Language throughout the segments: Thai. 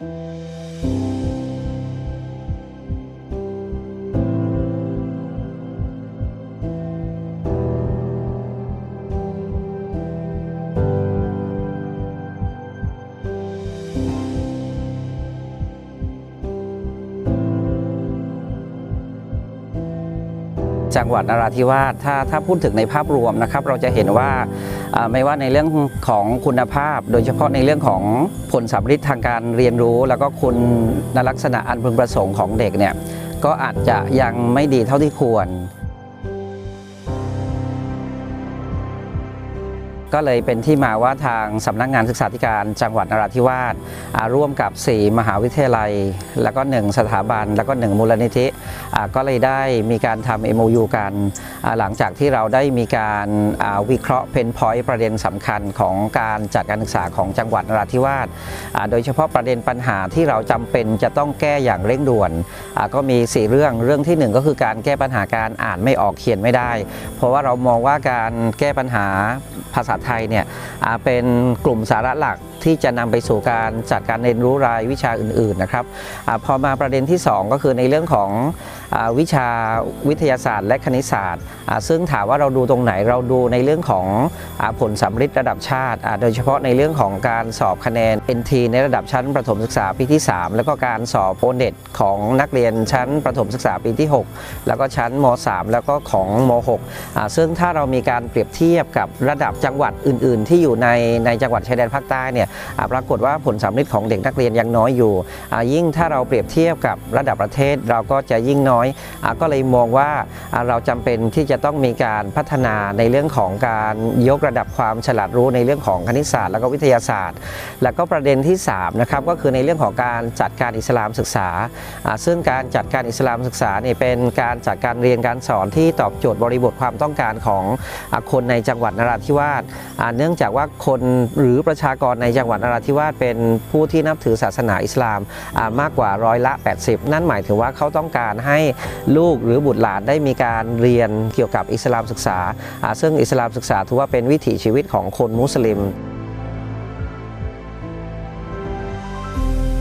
Música จังหวัดนราธิวาสถ้าถ้าพูดถึงในภาพรวมนะครับ เราจะเห็นว่าอ่าไม่ว่าในเรื่องของคุณภาพ โดยเฉพาะในเรื่องของผลสัมฤทธิ์ทางการเรียนรู้ แล้วก็คุณลักษณะอันพึงประสงค์ของเด็กเนี่ยก็อาจจะยังไม่ดีเท่าที่ควร ก็เลยเป็นที่มาว่าทางสำนักงานศึกษาธิการจังหวัดนราธิวาสร่วมกับ 4 มหาวิทยาลัย แล้วก็ 1 สถาบัน แล้วก็ 1 มูลนิธิก็เลยได้มีการทำ MOU กันหลังจากที่เราได้มีการวิเคราะห์เพนพอยต์ประเด็นสำคัญของการจัดการศึกษาของจังหวัดนราธิวาสโดยเฉพาะประเด็นปัญหาที่เราจำเป็นจะต้องแก้อย่างเร่งด่วนก็มี 4 เรื่องเรื่องทีหนึ่1 ก็คือการแก้ปัญหาการอ่านไม่ออกเขียนไม่ได้ เพราะว่าเรามองว่าการแก้ปัญหาภาษาไทยเนี่ยเป็นกลุ่มสาระหลัก ที่จะนำไปสู่การจัดการเรียนรู้รายวิชาอื่นๆนะครับอพอมาประเด็นที่ 2 ก็คือในเรื่องของอวิชาวิทยาศาสตร์ และคณิตศาสตร์ ซึ่งถามว่าเราดูตรงไหนเราดูในเรื่องของอผลสำฤทธิ์ระดับชาติ โดยเฉพาะในเรื่องของการสอบคะแนน NT ในระดับชั้นประถมศึกษาปีที่ 3 แล้วก็การสอบโอเน็ตของนักเรียนชั้นประถมศึกษาปีที่ 6 แล้วก็ชั้นม 3 แล้วก็ของม 6 ซึ่งถ้าเรามีการเปรียบเทียบกับระดับจังหวัดอื่น ๆ ที่อยู่ในในจังหวัดชายแดนภาคใต้เนี่ยปรากฏว่าผลสำเร็จของเด็กนักเรียนยังน้อยอยู่ ยิ่งถ้าเราเปรียบเทียบกับระดับประเทศเราก็จะยิ่งน้อยอก็เลยมองว่าเราจำเป็นที่จะต้องมีการพัฒนาในเรื่องของการยกระดับความฉลาดรู้ในเรื่องของคณิตศาสตร์แล้วก็วิทยาศาสตร์ แล้วก็ประเด็นที่3นะครับก็คือในเรื่องของการจัดการอิสลามศึกษา ซึ่งการจัดการอิสลามศึกษาเนี่ยเป็นการจัดการเรียนการสอนที่ตอบโจทย์บริบทความต้องการของคนในจังหวัดนราธิวาสเนื่องจากว่าคนหรือประชากรในจังหวัดนราธิวาสเป็นผู้ที่นับถือศาสนาอิสลามมากกว่าร้อยละ 80 นั่นหมายถึงว่าเขาต้องการให้ลูกหรือบุตรหลานได้มีการเรียนเกี่ยวกับอิสลามศึกษา ซึ่งอิสลามศึกษาถือว่าเป็นวิถีชีวิตของคนมุสลิม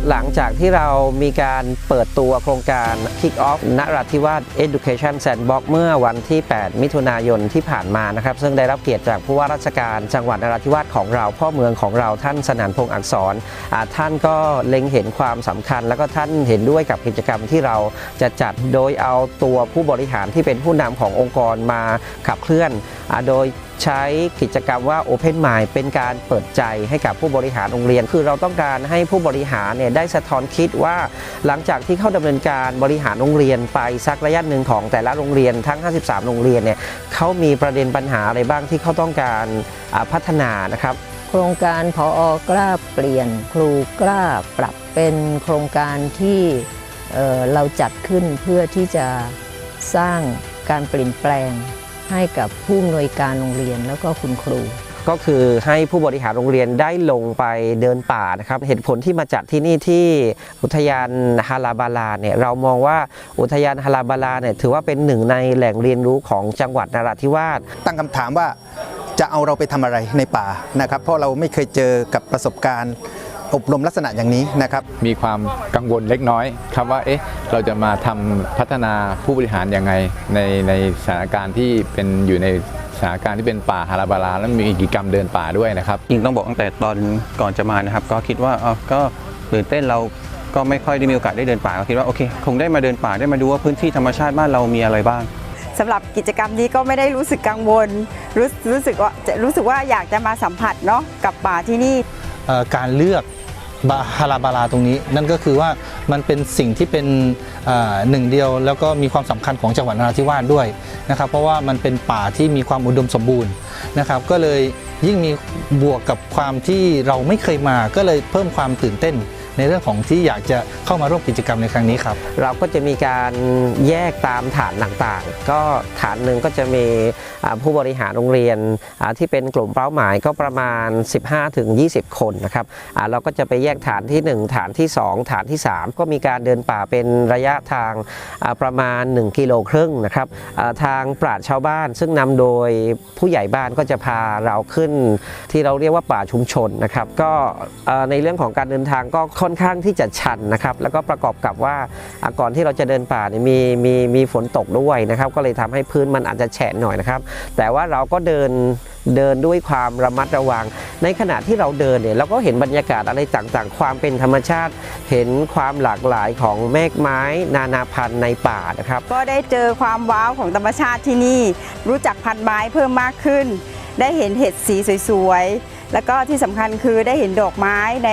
หลังจากที่เรามีการเปิดตัวโครงการ Kick Off นราธิวาส Education Sandbox เมื่อวันที่ 8 มิถุนายนที่ผ่านมานะครับ ซึ่งได้รับเกียรติจากผู้ว่าราชการจังหวัดนราธิวาสของเรา พ่อเมืองของเราท่านสนานพงษ์อักษร ท่านก็เล็งเห็นความสำคัญ แล้วก็ท่านเห็นด้วยกับกิจกรรมที่เราจะจัดโดยเอาตัวผู้บริหารที่เป็นผู้นำขององค์กรมาขับเคลื่อนอโดย ใช้กิจกรรมว่า Open Mind เป็นการเปิดใจให้กับผู้บริหารโรงเรียน คือเราต้องการให้ผู้บริหารเนี่ยได้สะท้อนคิดว่า หลังจากที่เข้าดำเนินการบริหารโรงเรียนไปสักระยะหนึ่งของแต่ละโรงเรียนทั้ง 53 โรงเรียนเนี่ยเขามีประเด็นปัญหาอะไรบ้างที่เขาต้องการพัฒนานะครับโครงการพออกล้าเปลี่ยนครูกล้าปรับเป็นโครงการที่เอ่อเราจัดขึ้นเพื่อที่จะสร้างการเปลี่ยนแปลง ให้กับผู้อำนวยการโรงเรียนแล้วก็คุณครู ก็คือให้ผู้บริหารโรงเรียนได้ลงไปเดินป่านะครับเหตุผลที่มาจัดที่นี่ที่อุทยานฮาราบาลาเนี่ยเรามองว่าอุทยานฮาราบาลาเนี่ยถือว่าเป็นหนึ่งในแหล่งเรียนรู้ของจังหวัดนราธิวาสตั้งคำถามว่าจะเอาเราไปทำอะไรในป่านะครับ เพราะเราไม่เคยเจอกับประสบการณ์ อบรมลักษณะอย่างนี้นะครับ มีความกังวลเล็กน้อยครับว่าเอ๊ะเราจะมาทำพัฒนาผู้บริหารยังไงในในสถานการณ์ที่เป็นอยู่ในสถานการณ์ที่เป็นป่าฮาราบาราแล้วมีกิจกรรมเดินป่าด้วยนะครับจริงต้องบอกตั้งแต่ตอนก่อนจะมานะครับ ก็คิดว่าอ๋อก็ตื่นเต้นเราก็ไม่ค่อยได้มีโอกาสได้เดินป่าก็คิดว่าโอเค คงได้มาเดินป่าได้มาดูว่าพื้นที่ธรรมชาติบ้านเรามีอะไรบ้างสำหรับกิจกรรมนี้ก็ไม่ได้รู้สึกกังวล รู้รู้สึกว่าจะรู้สึกว่าอยากจะมาสัมผัสเนาะกับป่าที่นี่เอ่อการเลือก บาฮาราบาลาตรงนี้ นั่นก็คือว่ามันเป็นสิ่งที่เป็นหนึ่งเดียว แล้วก็มีความสำคัญของจังหวัดนราธิวาสด้วยนะครับเพราะว่ามันเป็นป่าที่มีความอุดมสมบูรณ์นะครับ ก็เลยยิ่งมีบวกกับความที่เราไม่เคยมาก็เลยเพิ่มความตื่นเต้น ในเรื่องของที่อยากจะเข้ามาร่วมกิจกรรมในครั้งนี้ครับ เราก็จะมีการแยกตามฐานต่างๆ ก็ฐานหนึ่งก็จะมีผู้บริหารโรงเรียนที่เป็นกลุ่มเป้าหมายก็ประมาณ 15-20 คนนะครับเราก็จะไปแยกฐานที่ 1 ฐานที่ 2 ฐานที่ 3 ก็มีการเดินป่าเป็นระยะทางประมาณ 1 กิโลครึ่งนะครับทางปราชญ์ชาวบ้านซึ่งนำโดยผู้ใหญ่บ้านก็จะพาเราขึ้น ที่เราเรียกว่าป่าชุมชนนะครับก็ในเรื่องของการเดินทางก็ค่อนค่อนข้างที่จะชันนะครับ แล้วก็ประกอบกับว่าก่อนที่เราจะเดินป่าเนี่ยมีมีมีฝนตกด้วยนะครับ ก็เลยทำให้พื้นมันอาจจะแฉะหน่อยนะครับ แต่ว่าเราก็เดินเดินด้วยความระมัดระวัง ในขณะที่เราเดินเนี่ยเราก็เห็นบรรยากาศอะไรต่างๆ ความเป็นธรรมชาติ เห็นความหลากหลายของเมฆไม้ นานาพันธุ์ในป่านะครับ ก็ได้เจอความว้าวของธรรมชาติที่นี่ รู้จักพันธุ์ไม้เพิ่มมากขึ้น ได้เห็นเห็ดสีสวยๆ แล้วก็ที่สำคัญคือได้เห็นดอกไม้ใน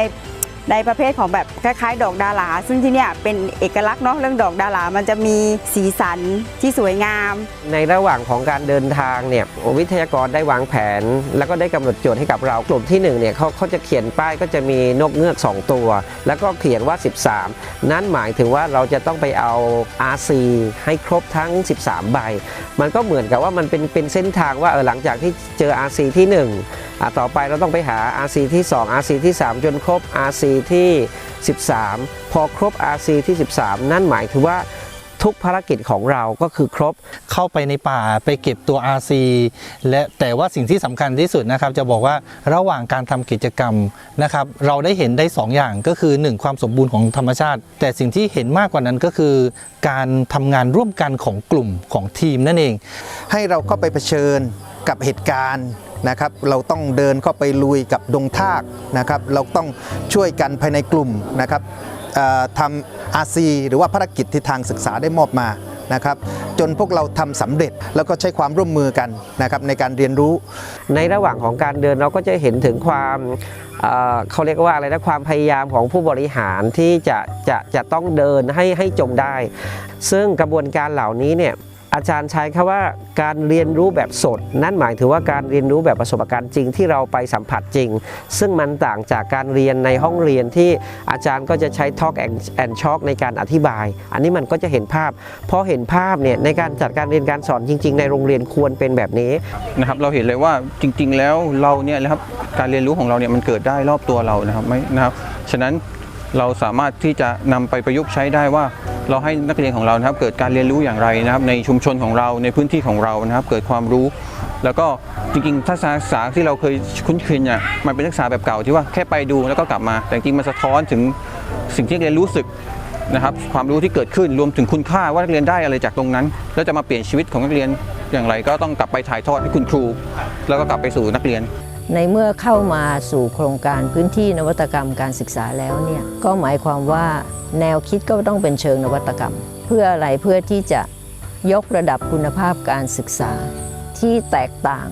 ในประเภทของแบบคล้ายๆ ดอกดารา ซึ่งที่เนี่ยเป็นเอกลักษณ์เนาะเรื่องดอกดารา มันจะมีสีสันที่สวยงาม ในระหว่างของการเดินทางเนี่ยวิทยากรได้วางแผน แล้วก็ได้กำหนดโจทย์ให้กับเรากลุ่มที่1เนี่ยเขาเขาจะเขียนป้ายก็จะมีนกเงือก 2 ตัว แล้วก็เขียนว่า 13 นั่นหมายถึงว่าเราจะต้องไปเอา RC ให้ครบทั้ง 13 ใบ มันก็เหมือนกับว่ามันเป็นเป็นเส้นทางว่าเออหลังจากที่เจอ RC ที่1อะต่อไปเราต้องไปหา RC ที่ 2 RC ที่ 3 จนครบ RC ที่ 13 พอครบ RC ที่ 13 นั่นหมายถึงว่าทุกภารกิจของเราก็คือครบเข้าไปในป่าไปเก็บตัว RC และแต่ว่าสิ่งที่สำคัญที่สุดนะครับ จะบอกว่าระหว่างการทำกิจกรรมนะครับ เราได้เห็นได้ 2 อย่างก็คือ 1 ความสมบูรณ์ของธรรมชาติ แต่สิ่งที่เห็นมากกว่านั้นก็คือ การทำงานร่วมกันของกลุ่มของทีมนั่นเอง ให้เราเข้าไปเผชิญกับเหตุการณ์ นะครับ เราต้องเดินเข้าไปลุยกับดงทากนะครับ เราต้องช่วยกันภายในกลุ่มนะครับทำอาซีหรือว่าภารกิจที่ทางศึกษาได้มอบมานะครับจนพวกเราทำสำเร็จแล้วก็ใช้ความร่วมมือกันนะครับในการเรียนรู้ ในระหว่างของการเดินเราก็จะเห็นถึงความเเขาเรียกว่าอะไรนะความพยายามของผู้บริหารที่จะจะจะต้องเดินให้ให้จงได้ ซึ่งกระบวนการเหล่านี้เนี่ย อาจารย์ใช้คำว่าการเรียนรู้แบบสด นั่นหมายถึงว่าการเรียนรู้แบบประสบการณ์จริงที่เราไปสัมผัสจริง ซึ่งมันต่างจากการเรียนในห้องเรียนที่อาจารย์ก็จะใช้ Talk and and Talk ในการอธิบาย อันนี้มันก็จะเห็นภาพพอเห็นภาพเนี่ยในการจัดการเรียนการสอนจริง ๆ ในโรงเรียนควรเป็นแบบนี้นะครับเราเห็นเลยว่าจริง ๆ แล้วเราเนี่ยนะครับการเรียนรู้ของเราเนี่ยมันเกิดได้รอบตัวเรานะครับไม่นะครับฉะนั้น เราสามารถที่จะนำไปประยุกต์ใช้ได้ว่า เราให้นักเรียนของเรานะครับ เกิดการเรียนรู้อย่างไรนะครับ ในชุมชนของเราในพื้นที่ของเรานะครับ เกิดความรู้ แล้วก็จริงๆทัศนศึกษาที่เราเคยคุ้นเคยเนี่ยมันเป็นทักษะแบบเก่าที่ว่าแค่ไปดูแล้วก็กลับมา แต่จริงมันสะท้อนถึงสิ่งที่เรียนรู้สึกนะครับความรู้ที่เกิดขึ้นรวมถึงคุณค่าว่านักเรียนได้อะไรจากตรงนั้น แล้วจะมาเปลี่ยนชีวิตของนักเรียนอย่างไรก็ต้องกลับไปถ่ายทอดให้คุณครู แล้วก็กลับไปสู่นักเรียน ในเมื่อเข้ามาสู่โครงการพื้นที่นวัตกรรมการศึกษาแล้วเนี่ยก็หมายความว่าแนวคิดก็ต้องเป็นเชิงนวัตกรรม เพื่ออะไรเพื่อที่จะยกระดับคุณภาพการศึกษาที่แตกต่าง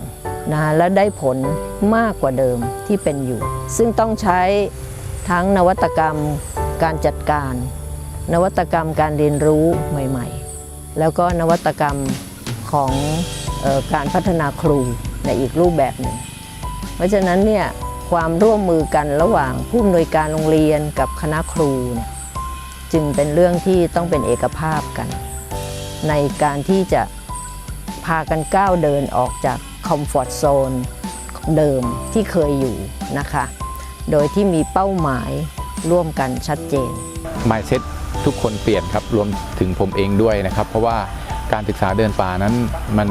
นะและได้ผลมากกว่าเดิมที่เป็นอยู่ ซึ่งต้องใช้ทั้งนวัตกรรมการจัดการ นวัตกรรมการเรียนรู้ใหม่ ๆ แล้วก็นวัตกรรมของออการพัฒนาครูในอีกรูปแบบหนึ่ง เพราะฉะนั้นเนี่ยความร่วมมือกันระหว่างผู้อำนวยการโรงเรียนกับคณะครูเนี่ยจึงเป็นเรื่องที่ต้องเป็นเอกภาพกัน ในการที่จะพากันก้าวเดินออกจากคอมฟอร์ทโซนเดิมที่เคยอยู่นะคะ โดยที่มีเป้าหมายร่วมกันชัดเจน mindset ทุกคนเปลี่ยนครับรวมถึงผมเองด้วยนะครับ เพราะว่าการศึกษาเดินป่านั้นมัน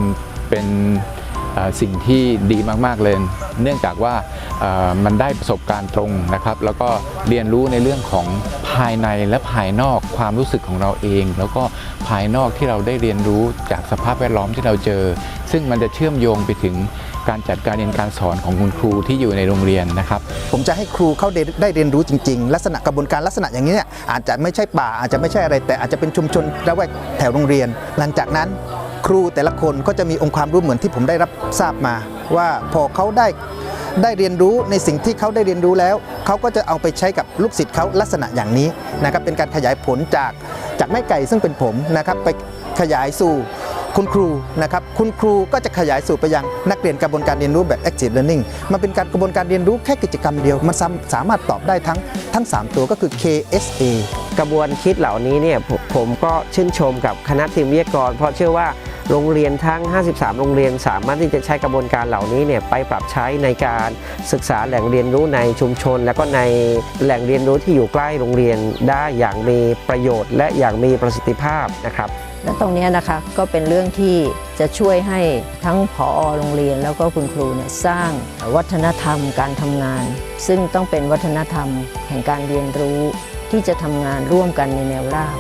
เป็นสิ่งที่ดีมาก ๆ เลย เนื่องจากว่ามันได้ประสบการณ์ตรงนะครับ แล้วก็เรียนรู้ในเรื่องของภายในและภายนอกความรู้สึกของเราเอง แล้วก็ภายนอกที่เราได้เรียนรู้จากสภาพแวดล้อมที่เราเจอ ซึ่งมันจะเชื่อมโยงไปถึงการจัดการเรียนการสอนของคุณครูที่อยู่ในโรงเรียนนะครับ ผมจะให้ครูเขาได้เรียนรู้จริง ๆ ลักษณะกระบวนการลักษณะอย่างนี้เนี่ยอาจจะไม่ใช่ป่าอาจจะไม่ใช่อะไรแต่อาจจะเป็นชุมชนระแวกแถวโรงเรียน หลังจากนั้น ครูแต่ละคนก็จะมีองค์ความรู้เหมือนที่ผมได้รับทราบมา ว่าพอเขาได้ได้เรียนรู้ในสิ่งที่เขาได้เรียนรู้แล้ว เขาก็จะเอาไปใช้กับลูกศิษย์เขาลักษณะอย่างนี้นะครับเป็นการขยายผลจากจากแม่ไก่ซึ่งเป็นผมนะครับไปขยายสู่คุณครูนะครับคุณครูก็จะขยายสู่ไปยังนักเรียนกระบวนการเรียนรู้แบบ active learning มันเป็นการกระบวนการเรียนรู้แค่กิจกรรมเดียว มันสามสามารถตอบได้ทั้งทั้ง 3 ตัวก็คือ KSA กระบวนคิดเหล่านี้เนี่ยผผมก็ชื่นชมกับคณะทีมวิทยากร เพราะเชื่อว่า โรงเรียนทั้ง 53 โรงเรียนสามารถที่จะใช้กระบวนการเหล่านี้เนี่ยไปปรับใช้ในการศึกษาแหล่งเรียนรู้ในชุมชน และก็ในแหล่งเรียนรู้ที่อยู่ใกล้โรงเรียนได้อย่างมีประโยชน์ และอย่างมีประสิทธิภาพนะครับและตรงนี้นะคะก็เป็นเรื่องที่จะช่วยให้ทั้งผอโรงเรียนแล้วก็คุณครูเนี่ยสร้างวัฒนธรรมการทำงาน ซึ่งต้องเป็นวัฒนธรรมแห่งการเรียนรู้ที่จะทำงานร่วมกันในแนวราบ